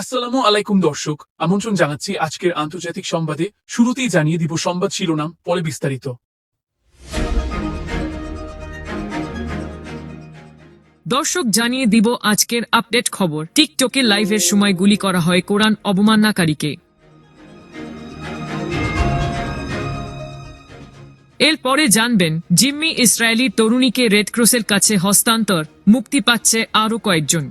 আসসালামু আলাইকুম, দর্শক। আমন্ত্রণ জানাচ্ছি আজকের আন্তর্জাতিক সংবাদে। শুরুতেই জানিয়ে দিব সংবাদ শিরোনাম, পরে বিস্তারিত। দর্শক, জানিয়ে দিব আজকের আপডেট খবর। টিকটকে লাইভের সময় গুলি করা হয় কোরআন অবমাননাকারীকে। এরপরে জানবেন, জিম্মি ইসরায়েলি তরুণীকে রেড ক্রসের কাছে হস্তান্তর। মুক্তি পাচ্ছে আরও কয়েকজন।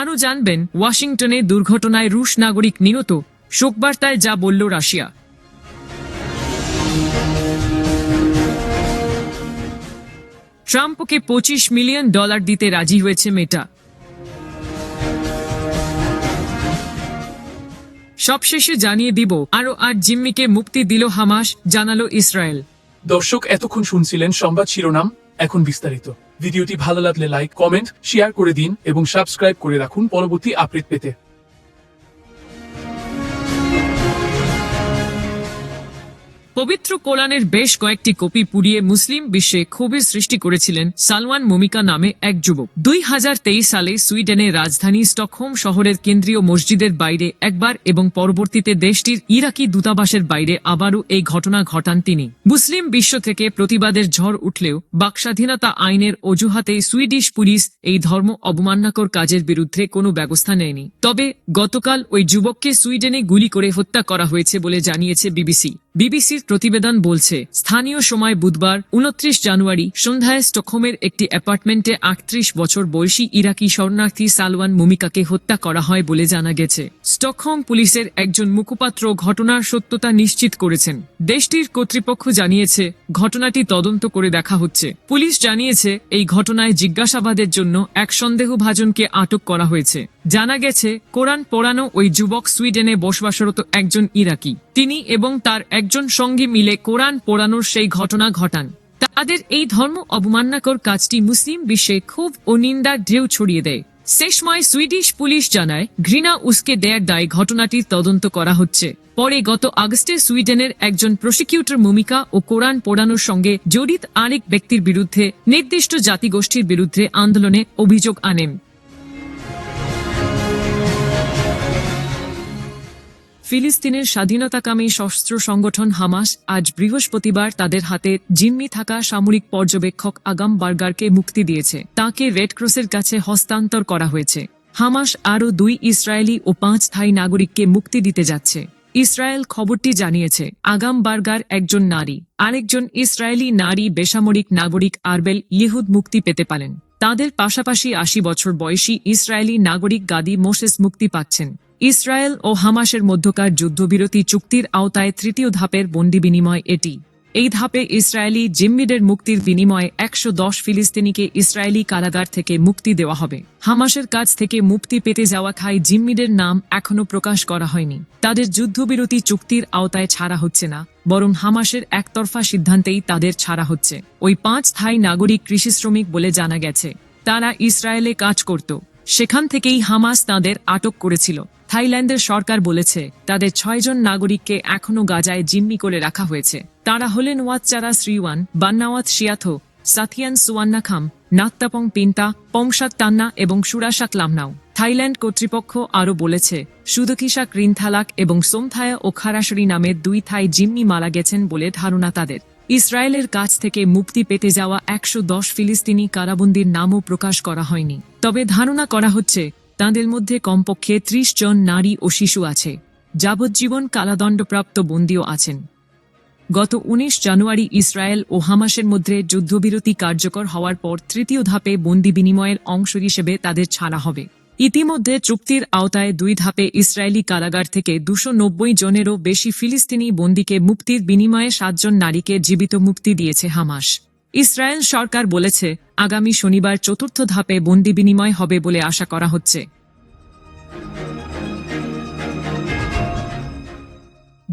আরও জানবেন, ওয়াশিংটনে দুর্ঘটনায় রুশ নাগরিক নিহত। শোকবার্তায় যা বলল রাশিয়া। ট্রাম্পকে পঁচিশ মিলিয়ন ডলার দিতে রাজি হয়েছে মেটা। সবশেষে জানিয়ে দিব, আরও আর জিম্মিকে মুক্তি দিল হামাস, জানালো ইসরায়েল। দর্শক, এতক্ষণ শুনছিলেন সংবাদ শিরোনাম, এখন বিস্তারিত। ভিডিওটি ভালো লাগলে লাইক, কমেন্ট, শেয়ার করে দিন এবং সাবস্ক্রাইব করে রাখুন পরবর্তী আপডেট পেতে। পবিত্র কোরআনের বেশ কয়েকটি কপি পুড়িয়ে মুসলিম বিশ্বে ক্ষোভের সৃষ্টি করেছিলেন সালমান মমিকা নামে এক যুবক। দুই হাজার তেইশ সালে সুইডেনের রাজধানী স্টকহোম শহরের কেন্দ্রীয় মসজিদের বাইরে একবার এবং পরবর্তীতে দেশটির ইরাকি দূতাবাসের বাইরে আবারও এই ঘটনা ঘটান তিনি। মুসলিম বিশ্ব থেকে প্রতিবাদের ঝড় উঠলেও বাকস্বাধীনতা আইনের অজুহাতে সুইডিশ পুলিশ এই ধর্ম অবমাননাকর কাজের বিরুদ্ধে কোনো ব্যবস্থা নেয়নি। তবে গতকাল ওই যুবককে সুইডেনে গুলি করে হত্যা করা হয়েছে বলে জানিয়েছে বিবিসি। বিবিসির প্রতিবেদন বলছে, স্থানীয় সময় বুধবার উনত্রিশ জানুয়ারি সন্ধ্যায় স্টকহোমের একটি অ্যাপার্টমেন্টে আটত্রিশ বছর বয়সী ইরাকি শরণার্থী সালওয়ান মুমিকাকে হত্যা করা হয় বলে জানা গেছে। স্টকহোম পুলিশের একজন মুখপাত্র ঘটনার সত্যতা নিশ্চিত করেছেন। দেশটির কর্তৃপক্ষ জানিয়েছে, ঘটনাটি তদন্ত করে দেখা হচ্ছে। পুলিশ জানিয়েছে, এই ঘটনায় জিজ্ঞাসাবাদের জন্য এক সন্দেহভাজনকে আটক করা হয়েছে। জানা গেছে, কোরআন পড়ানো ওই যুবক সুইডেনে বসবাসরত একজন ইরাকি। তিনি এবং তার একজন সঙ্গী মিলে কোরআন পোড়ানোর সেই ঘটনা ঘটান। তাদের এই ধর্ম অবমাননাকর কাজটি মুসলিম বিশ্বে খুব ও নিন্দার ঢেউ ছড়িয়ে দেয়। শেষময় সুইডিশ পুলিশ জানায়, ঘৃণা উস্কে দেয়ার দায় ঘটনাটির তদন্ত করা হচ্ছে। পরে গত আগস্টে সুইডেনের একজন প্রসিকিউটর ভূমিকা ও কোরআন পোড়ানোর সঙ্গে জড়িত আরেক ব্যক্তির বিরুদ্ধে নির্দিষ্ট জাতিগোষ্ঠীর বিরুদ্ধে আন্দোলনে অভিযোগ আনেন। ফিলিস্তিনের স্বাধীনতাকামী সশস্ত্র সংগঠন হামাস আজ বৃহস্পতিবার তাদের হাতে জিম্মি থাকা সামরিক পর্যবেক্ষক আগাম বার্গারকে মুক্তি দিয়েছে। তাকে রেড ক্রসের কাছে হস্তান্তর করা হয়েছে। হামাস আরও দুই ইসরায়েলি ও পাঁচ থাই নাগরিককে মুক্তি দিতে যাচ্ছে। ইসরায়েল খবরটি জানিয়েছে, আগাম বার্গার একজন নারী, আরেকজন ইসরায়েলি নারী বেসামরিক নাগরিক আরবেল ইহুদ মুক্তি পেতে পারেন। তাদের পাশাপাশি আশি বছর বয়সী ইসরায়েলি নাগরিক গাদি মোসেস মুক্তি পাচ্ছেন। ইসরায়েল ও হামাসের মধ্যকার যুদ্ধবিরতি চুক্তির আওতায় তৃতীয় ধাপের বন্দি বিনিময় এটি। এই ধাপে ইসরায়েলি জিম্মিদের মুক্তির বিনিময়ে একশো দশ ফিলিস্তিনিকে ইসরায়েলি কারাগার থেকে মুক্তি দেওয়া হবে। হামাসের কাছ থেকে মুক্তি পেতে যাওয়া খাই জিম্মিদের নাম এখনও প্রকাশ করা হয়নি। তাদের যুদ্ধবিরতি চুক্তির আওতায় ছাড়া হচ্ছে না, বরং হামাসের একতরফা সিদ্ধান্তেই তাদের ছাড়া হচ্ছে। ওই পাঁচ থাই নাগরিক কৃষি শ্রমিক বলে জানা গেছে। তারা ইসরায়েলে কাজ করত। সেখান থেকেই হামাস তাদের আটক করেছিল। থাইল্যান্ডের সরকার বলেছে, তাদের ছয়জন নাগরিককে এখনও গাজায় জিম্মি করে রাখা হয়েছে। তারা হলেন ওয়াতচারা শ্রীওয়ান, বান্নাওয়াত শিয়াথো, সাথিয়ান সুয়ান্নাখাম নাত্তাপং পিন্তা পংসাক তান্না এবং সুরাশাক লামনাও। থাইল্যান্ড কর্তৃপক্ষ আরও বলেছে সুদকিসা ক্রিনথালাক এবং সোমথায়া ও খারাসরি নামের দুই থাই জিম্মি মারা গেছেন বলে ধারণা তাদের। ইসরায়েলের কাছ থেকে মুক্তি পেতে যাওয়া একশো দশ ফিলিস্তিনি কারাবন্দির নামও প্রকাশ করা হয়নি। তবে ধারণা করা হচ্ছে তাঁদের মধ্যে কমপক্ষে ত্রিশ জন নারী ও শিশু আছে। যাবজ্জীবন কালাদণ্ডপ্রাপ্ত বন্দীও আছেন। গত উনিশ জানুয়ারি ইসরায়েল ও হামাসের মধ্যে যুদ্ধবিরতি কার্যকর হওয়ার পর তৃতীয় ধাপে বন্দি বিনিময়ের অংশ হিসেবে তাদের ছাড়া হবে। ইতিমধ্যে চুক্তির আওতায় দুই ধাপে ইসরায়েলি কারাগার থেকে দুশো নব্বই জনেরও বেশি ফিলিস্তিনি বন্দীকে মুক্তির বিনিময়ে সাতজন নারীকে জীবিত মুক্তি দিয়েছে হামাস। ইসরায়েল সরকার বলেছে, আগামী শনিবার চতুর্থ ধাপে বন্দি বিনিময় হবে বলে আশা করা হচ্ছে।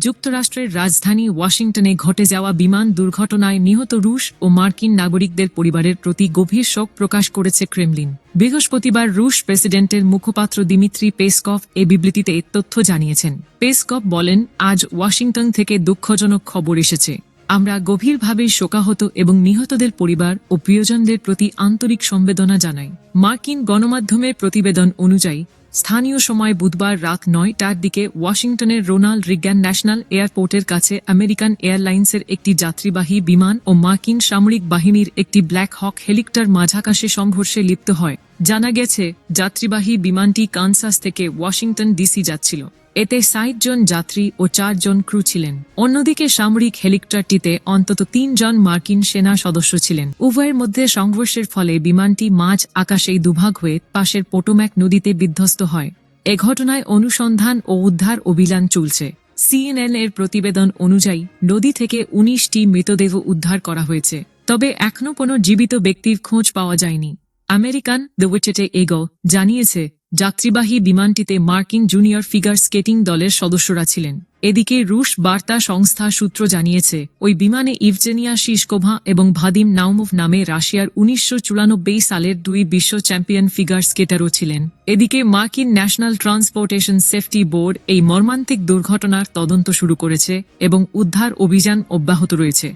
যুক্তরাষ্ট্রের রাজধানী ওয়াশিংটনে ঘটে যাওয়া বিমান দুর্ঘটনায় নিহত রুশ ও মার্কিন নাগরিকদের পরিবারের প্রতি গভীর শোক প্রকাশ করেছে ক্রেমলিন। বৃহস্পতিবার রুশ প্রেসিডেন্টের মুখপাত্র দিমিত্রি পেসকভ এ বিবৃতিতে তথ্য জানিয়েছেন। পেসকভ বলেন, আজ ওয়াশিংটন থেকে দুঃখজনক খবর এসেছে। আমরা গভীরভাবে শোকাহত এবং নিহতদের পরিবার ও প্রিয়জনদের প্রতি আন্তরিক সম্বেদনা জানাই। মার্কিন গণমাধ্যমের প্রতিবেদন অনুযায়ী স্থানীয় সময় বুধবার রাত নয়টার দিকে ওয়াশিংটনের রোনাল্ড রিগ্যান ন্যাশনাল এয়ারপোর্টের কাছে আমেরিকান এয়ারলাইন্সের একটি যাত্রীবাহী বিমান ও মার্কিন সামরিক বাহিনীর একটি ব্ল্যাক হক হেলিকপ্টার মাঝাকাশে সংঘর্ষে লিপ্ত হয়। জানা গেছে, যাত্রীবাহী বিমানটি কানসাস থেকে ওয়াশিংটন ডিসি যাচ্ছিল। এতে ষাট জন যাত্রী ও চারজন ক্রু ছিলেন। অন্যদিকে সামরিক হেলিকপ্টারটিতে অন্তত তিনজন মার্কিন সেনা সদস্য ছিলেন। উভয়ের মধ্যে সংঘর্ষের ফলে বিমানটি মাঝ আকাশেই দুভাগ হয়ে পাশের পোটোম্যাক নদীতে বিধ্বস্ত হয়। এ ঘটনায় অনুসন্ধান ও উদ্ধার অভিযান চলছে। সিএনএন এর প্রতিবেদন অনুযায়ী, নদী থেকে উনিশটি মৃতদেহ উদ্ধার করা হয়েছে। তবে এখনও কোনো জীবিত ব্যক্তির খোঁজ পাওয়া যায়নি। আমেরিকান দ্য উইচেটে এগো জানিয়েছে যাত্রীবাহী বিমানটিতে মার্কিন জুনিয়র ফিগার স্কেটিং দলের সদস্যরা ছিলেন। এদিকে রুশ বার্তা সংস্থা সূত্র জানিয়েছে, ওই বিমানে ইভজেনিয়া শিসকোভা এবং ভাদিম নাউমোভ নামে রাশিয়ার উনিশশো চুরানব্বই সালের দুই বিশ্ব চ্যাম্পিয়ন ফিগার স্কেটারও ছিলেন। এদিকে মার্কিন ন্যাশনাল ট্রান্সপোর্টেশন সেফটি বোর্ড এই মর্মান্তিক দুর্ঘটনার তদন্ত শুরু করেছে এবং উদ্ধার অভিযান অব্যাহত রয়েছে।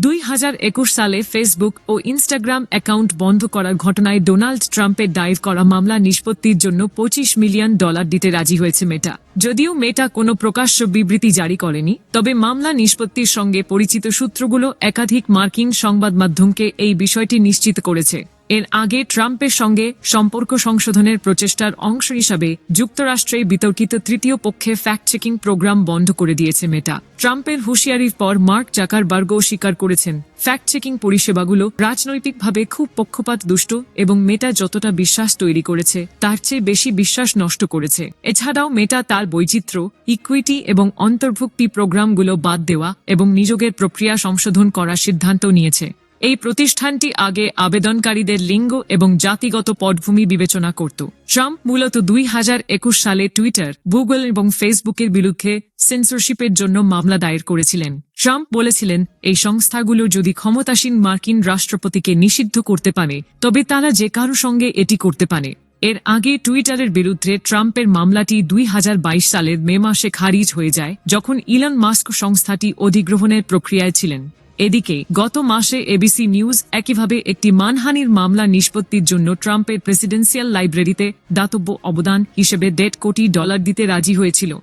দুই হাজার একুশ সালে ফেসবুক ও ইনস্টাগ্রাম অ্যাকাউন্ট বন্ধ করার ঘটনায় ডোনাল্ড ট্রাম্পের দায়ের করা মামলা নিষ্পত্তির জন্য পঁচিশ মিলিয়ন ডলার দিতে রাজি হয়েছে মেটা যদিও মেটা কোনো প্রকাশ্য বিবৃতি জারি করেনি, তবে মামলা নিষ্পত্তির সঙ্গে পরিচিত সূত্রগুলো একাধিক মার্কিন সংবাদ মাধ্যমকে এই বিষয়টি নিশ্চিত করেছে। এর আগে ট্রাম্পের সঙ্গে সম্পর্ক সংশোধনের প্রচেষ্টার অংশ হিসাবে যুক্তরাষ্ট্রে বিতর্কিত তৃতীয় পক্ষে ফ্যাক্ট চেকিং প্রোগ্রাম বন্ধ করে দিয়েছে মেটা। ট্রাম্পের হুঁশিয়ারির পর মার্ক জাকার জাকারবার্গও স্বীকার করেছেন। ফ্যাক্ট চেকিং পরিষেবাগুলো রাজনৈতিকভাবে খুব পক্ষপাত, দুষ্ট এবং মেটা যতটা বিশ্বাস তৈরি করেছে, তার চেয়ে বেশি বিশ্বাস নষ্ট করেছে। এছাড়াও মেটা তার বৈচিত্র্য ইকুইটি এবং অন্তর্ভুক্তি প্রোগ্রামগুলো বাদ দেওয়া এবং নিযোগের প্রক্রিয়া সংশোধন করার সিদ্ধান্ত নিয়েছে। এই প্রতিষ্ঠানটি আগে আবেদনকারীদের লিঙ্গ এবং জাতিগত পটভূমি বিবেচনা করত। ট্রাম্প মূলত দুই হাজার একুশ সালে টুইটার, গুগল এবং ফেসবুকের বিরুদ্ধে সেন্সরশিপের জন্য মামলা দায়ের করেছিলেন। ট্রাম্প বলেছিলেন, এই সংস্থাগুলো যদি ক্ষমতাসীন মার্কিন রাষ্ট্রপতিকে নিষিদ্ধ করতে পারে, তবে তারা যে কারও সঙ্গে এটি করতে পারে। এর আগে টুইটারের বিরুদ্ধে ট্রাম্পের মামলাটি দুই হাজার বাইশ সালের মে মাসে খারিজ হয়ে যায়, যখন ইলন মাস্ক সংস্থাটি অধিগ্রহণের প্রক্রিয়ায় ছিলেন। এদিকে, গত মাসে এবিসি নিউজ একইভাবে একটি মানহানির মামলা নিষ্পত্তির জন্য ট্রাম্পের প্রেসিডেন্সিয়াল লাইব্রেরিতে দাতব্য অবদান হিসেবে দেড় কোটি ডলার দিতে রাজি হয়েছিল।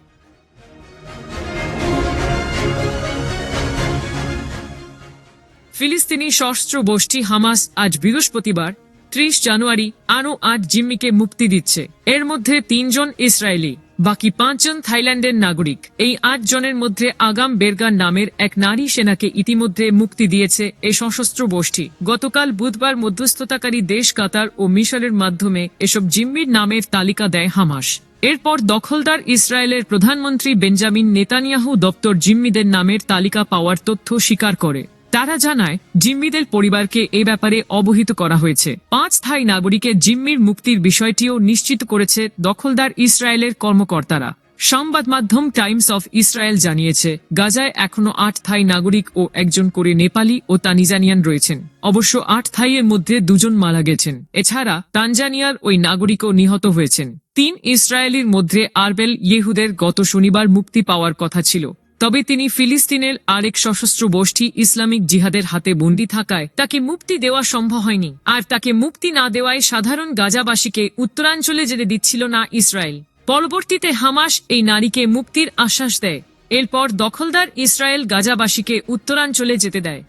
ফিলিস্তিনি সশস্ত্র গোষ্ঠী হামাস আজ বৃহস্পতিবার, ত্রিশ জানুয়ারি আরও আট জিম্মিকে মুক্তি দিচ্ছে। এর মধ্যে তিনজন ইসরায়েলি। বাকি পাঁচজন থাইল্যান্ডের নাগরিক। এই আট জনের মধ্যে আগাম বেরগান নামের এক নারী সেনাকে ইতিমধ্যে মুক্তি দিয়েছে এ সশস্ত্র গোষ্ঠী। গতকাল বুধবার মধ্যস্থতাকারী দেশ কাতার ও মিশরের মাধ্যমে এসব জিম্মির নামের তালিকা দেয় হামাস। এরপর দখলদার ইসরায়েলের প্রধানমন্ত্রী বেঞ্জামিন নেতানিয়াহু দপ্তর জিম্মিদের নামের তালিকা পাওয়ার তথ্য স্বীকার করে। তারা জানায়, জিম্মিদের পরিবারকে এ ব্যাপারে অবহিত করা হয়েছে। পাঁচ থাই নাগরিকের জিম্মির মুক্তির বিষয়টিও নিশ্চিত করেছে দখলদার ইসরায়েলের কর্মকর্তারা। সংবাদ মাধ্যম টাইমস অফ ইসরায়েল জানিয়েছে, গাজায় এখনও আট থাই নাগরিক ও একজন করে নেপালি ও তানিজানিয়ান রয়েছেন। অবশ্য আট থাইয়ের মধ্যে দুজন মারা গেছেন। এছাড়া, তানজানিয়ার ওই নাগরিকও নিহত হয়েছেন। তিন ইসরায়েলির মধ্যে আরবেল ইয়েহুদের গত শনিবার মুক্তি পাওয়ার কথা ছিল। তবে তিনি ফিলিস্তিনের আরেক সশস্ত্র গোষ্ঠী ইসলামিক জিহাদের হাতে বন্দি থাকায় তাকে মুক্তি দেওয়া সম্ভব হয়নি। আর তাকে মুক্তি না দেওয়ায় সাধারণ গাজাবাসীকে উত্তরাঞ্চলে যেতে দিচ্ছিল না ইসরায়েল। পরবর্তীতে হামাস এই নারীকে মুক্তির আশ্বাস দেয়। এরপর দখলদার ইসরায়েল গাজাবাসীকে উত্তরাঞ্চলে যেতে দেয়।